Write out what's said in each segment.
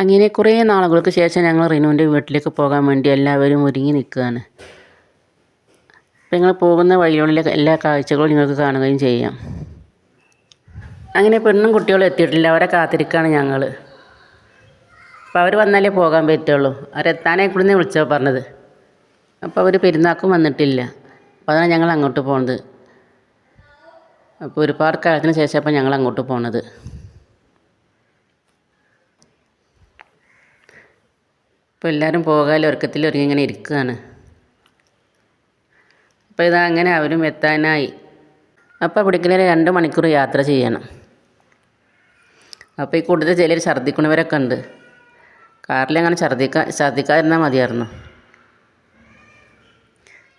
അങ്ങനെ കുറേ നാളുകൾക്ക് ശേഷം ഞങ്ങൾ റിനുവിന്റെ വീട്ടിലേക്ക് പോകാൻ വേണ്ടി എല്ലാവരും ഒരുങ്ങി നിൽക്കുകയാണ്. അപ്പം ഞങ്ങൾ പോകുന്ന വഴിയിലുള്ള എല്ലാ കാഴ്ചകളും നിങ്ങൾക്ക് കാണുകയും ചെയ്യാം. അങ്ങനെ പെണ്ണും കുട്ടികളും എത്തിയിട്ടില്ല. അവരെ കാത്തിരിക്കുകയാണ് ഞങ്ങൾ. അപ്പോൾ അവർ വന്നാലേ പോകാൻ പറ്റുള്ളൂ. അവരെത്താനേ ഇവിടുന്ന് വിളിച്ചോ പറഞ്ഞത്. അപ്പോൾ അവർ പെരുന്നാക്കും വന്നിട്ടില്ല. അപ്പോൾ അതാണ് ഞങ്ങൾ അങ്ങോട്ട് പോകുന്നത് അപ്പോൾ ഒരുപാട് കാലത്തിന് ശേഷം അപ്പോൾ ഞങ്ങൾ അങ്ങോട്ട് പോണത്. അപ്പോൾ എല്ലാവരും പോകാൻ ഒരുക്കത്തിൽ ഒരുങ്ങി ഇങ്ങനെ ഇരിക്കുകയാണ്. അപ്പോൾ ഇതാ അങ്ങനെ അവരും എത്താനായി. അപ്പോൾ ഇവിടേക്കിനെ രണ്ട് മണിക്കൂർ യാത്ര ചെയ്യണം. അപ്പോൾ ഈ കൂടുതൽ ചിലർ ഛർദ്ദിക്കുന്നവരൊക്കെ ഉണ്ട്. കാറിൽ അങ്ങനെ ഛർദ്ദിക്കാൻ ഛർദ്ദിക്കാതിരുന്നാൽ മതിയായിരുന്നു.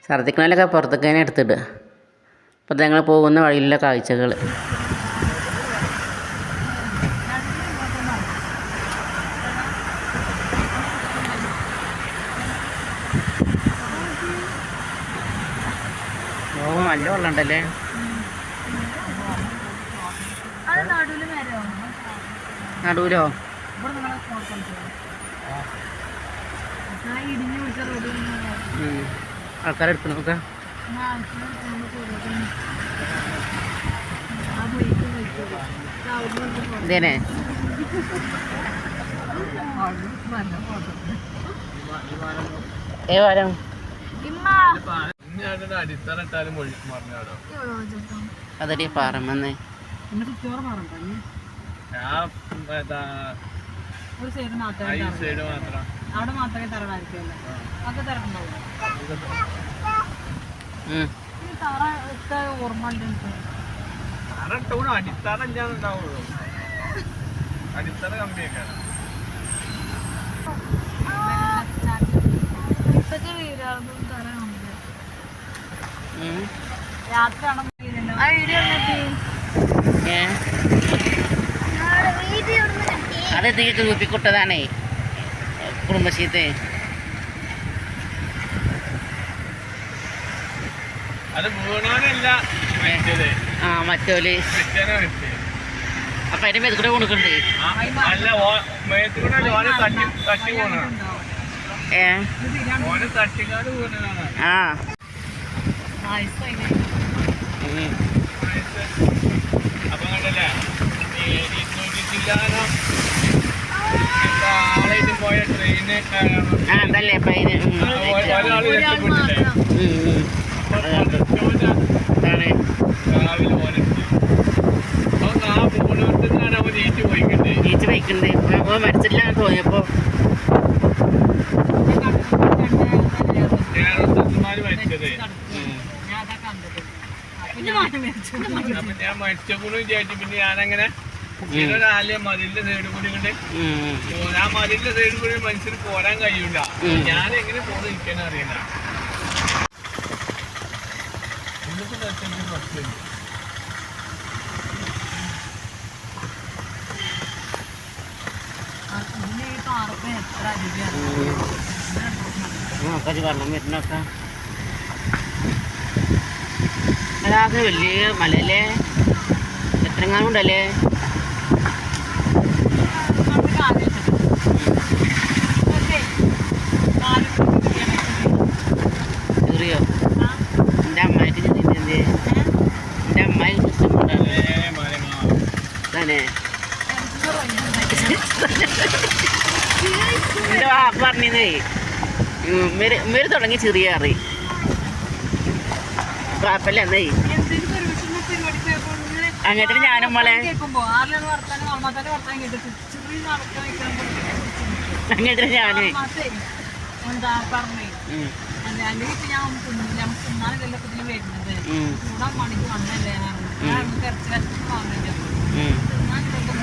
ഛർദ്ദിക്കണേലൊക്കെ പുറത്തേക്ക് തന്നെ അപ്പോൾ ഞങ്ങൾ പോകുന്ന വഴിയിലുള്ള കാഴ്ചകൾ. ഓ നല്ല വെള്ളമുണ്ടല്ലേ? നടുവിലോ. ആൾക്കാരെ എടുത്ത് നോക്കാം. ഇതേനെ? ഏ വാരം. അടിത്തറ ഇട്ടാലും മറിഞ്ഞാടോ അതടി പാറമെന്ന് ഞാൻ ഏതാ, ഒരു സൈഡ് ആ മാത്രമേ ഈ സൈഡ് മാത്രം. അവിടെ മാത്രമേ തരണമായിരിക്കുമല്ലോ ഒക്കെ. ഈ തറ ഒക്കെ ഓർമ്മ ഉണ്ട്. തറ അടിത്തറ ഞാൻ ഉണ്ടാവുള്ളൂ. അടിത്തറ കമ്മിയൊക്കെയാണ് ഇപ്പത്തെ വീടുകളും തറ ഉണ്ട് ഉം. രാത്രി ആണ് ആ വീഡിയോ ഏ അത് തീക്ക് കുപ്പിക്കൊട്ടതാണേ കുടുംബശ്രീത്തെ. ആ മറ്റോൽ. അപ്പൊ അതിന്റെ മേത്ത് കൂടെ കൊടുക്കണ്ടേ ഏ? ആ. അപ്പൊ കണ്ടല്ലേ ചില്ലാനം ആളായിട്ട് പോയ ട്രെയിന് അതല്ലേ അപ്പം. ഒരാൾ രാവിലെ അപ്പൊ ആ അവൻ പോയിക്കണ്ടേ? മരിച്ചില്ല തോന്നിയപ്പോൾ കേരളത്തിമാര് മരിച്ചത് ഞാൻ അതാ കണ്ടത് അപ്പൊ ഞാൻ മേടിച്ചു അപ്പൊ ഞാൻ മരിച്ചപ്പോഴും വിചാരിച്ചു പിന്നെ ഞാനങ്ങനെ ആലയ മതിലിന്റെ സൈഡ് കൂടി ഇങ്ങോട്ട്. ആ മതിലിന്റെ സൈഡ് കൂടി മനുഷ്യന് പോരാൻ കഴിയൂല. ഞാൻ എങ്ങനെ പോകുന്ന നിൽക്കാൻ അറിയില്ല. ഇന്നിപ്പോ പ്രശ്നമില്ല വെള്ളം വരുന്നൊക്കെ. അതാകെ വലിയ മലയല്ലേ എത്രങ്ങാനും ഉണ്ടല്ലേ ചെറിയോ എന്റെ അമ്മായിട്ട് ചെറിയ എന്റെ തുടങ്ങി ചെറിയ അറി കുഴപ്പമില്ല എന്നേ അങ്ങനത്തെ ഞാനും മോളെ അങ്ങനത്തെ ഞാനേ. എന്താ പറഞ്ഞേ? ഇപ്പൊ ഞാൻ തിന്നില്ല നമുക്ക് തിന്നാനല്ലേ ഇതിന് വരുന്നത്. ഉം, കൂടാൻ പണിക്ക് വന്നല്ലേ ഞാൻ. ഇറച്ചി കഷ്ണം വാങ്ങില്ല ഉം. തിന്നാൻ ഇതൊക്കെ